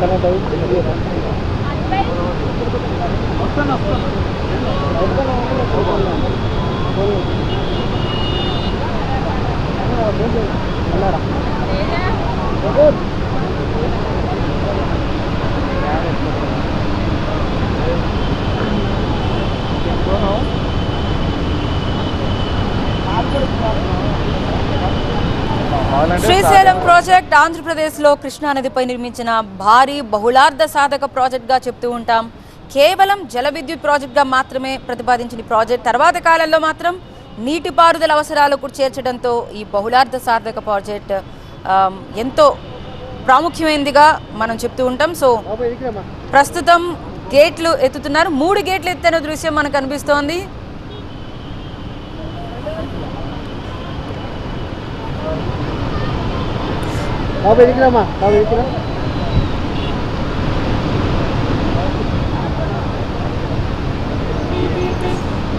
なか打ってくれなかった。శ్రీశైలం project ఆంధ్రప్రదేశ్లో కృష్ణానదిపై నిర్మించిన భారీ బహుళార్థ సాధక ప్రాజెక్ట్గా చెప్తూ ఉంటాం. కేవలం జల విద్యుత్ ప్రాజెక్ట్గా మాత్రమే ప్రతిపాదించిన ప్రాజెక్ట్ తర్వాత కాలంలో మాత్రం నీటిపారుదల అవసరాలకు చేర్చడంతో ఈ బహుళార్థ సాధక ప్రాజెక్ట్ ఎంతో ప్రాముఖ్యమైనదిగా మనం చెప్తూ ఉంటాం. సో ప్రస్తుతం గేట్లు ఎత్తుతున్నారు. మూడు గేట్లు ఎత్తిన దృశ్యం మనకు కనిపిస్తోంది బాబు ఎదిగిరామా? బాబు ఎదిగిరా?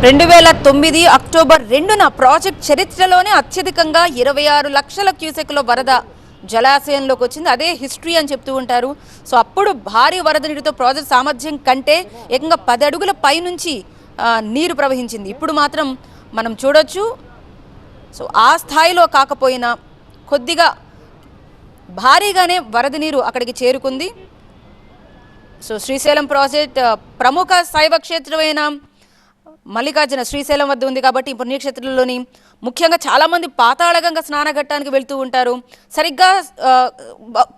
రెండు వేల తొమ్మిది అక్టోబర్ రెండున ప్రాజెక్ట్ చరిత్రలోనే అత్యధికంగా ఇరవై ఆరు లక్షల క్యూసెక్ల వరద జలాశయంలోకి వచ్చింది. అదే హిస్టరీ అని చెప్తూ ఉంటారు. సో అప్పుడు భారీ వరద నీటితో ప్రాజెక్ట్ సామర్థ్యం కంటే ఏకంగా పది అడుగుల పైనుంచి నుంచి నీరు ప్రవహించింది. ఇప్పుడు మాత్రం మనం చూడొచ్చు. సో ఆ స్థాయిలో కాకపోయినా కొద్దిగా భారీగానే వరద నీరు అక్కడికి చేరుకుంది. సో శ్రీశైలం ప్రాజెక్ట్ ప్రముఖ శైవ క్షేత్రమైన మల్లికార్జున శ్రీశైలం వద్ద ఉంది కాబట్టి ఈ పుణ్యక్షేత్రంలోని ముఖ్యంగా చాలామంది పాతాళగంగా స్నానఘట్టానికి వెళ్తూ ఉంటారు. సరిగ్గా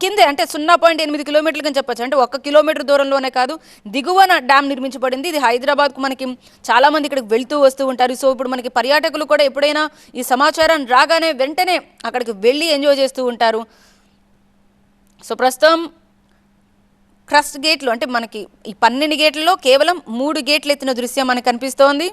కిందే అంటే సున్నా పాయింట్ ఎనిమిది కిలోమీటర్లు అని చెప్పచ్చు. అంటే ఒక్క కిలోమీటర్ దూరంలోనే కాదు దిగువన డ్యామ్ నిర్మించబడింది. ఇది హైదరాబాద్కు మనకి చాలామంది ఇక్కడికి వెళ్తూ వస్తూ ఉంటారు. సో ఇప్పుడు మనకి పర్యాటకులు కూడా ఎప్పుడైనా ఈ సమాచారం రాగానే వెంటనే అక్కడికి వెళ్ళి ఎంజాయ్ చేస్తూ ఉంటారు. సో ప్రస్తుతం క్రస్ట్ గేట్లు అంటే మనకి ఈ పన్నెండు గేట్లలో కేవలం మూడు గేట్లు ఎత్తిన దృశ్యం మనకు కనిపిస్తోంది.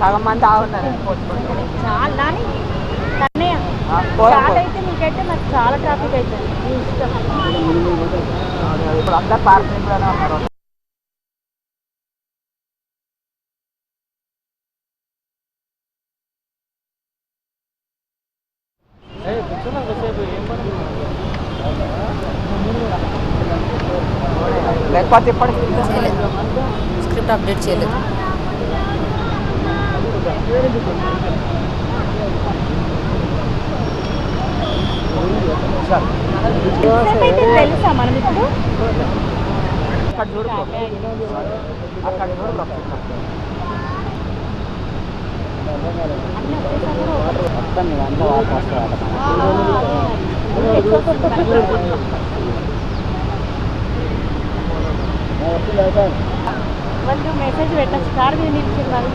సగం మంది ఆగున్నారు చాలా నాని. కన్నయ్య చాలా అయితే నీకైతే నాకు చాలా ట్రాఫిక్ అవుతుంది ఇప్పుడు అందరు పార్కింగ్లోనే ఉన్నారు లేకపోతే ఇప్పటికి స్క్రిప్ట్ అప్డేట్ చేయలేదు. తెలుసా మనం ఇప్పుడు అక్కడ చూడు అక్కడ చూడు మొత్తం ఇదంతా వాటర్ వాళ్ళు మెసేజ్ పెట్టచ్చు. కార్ మీద నిలిచి మరి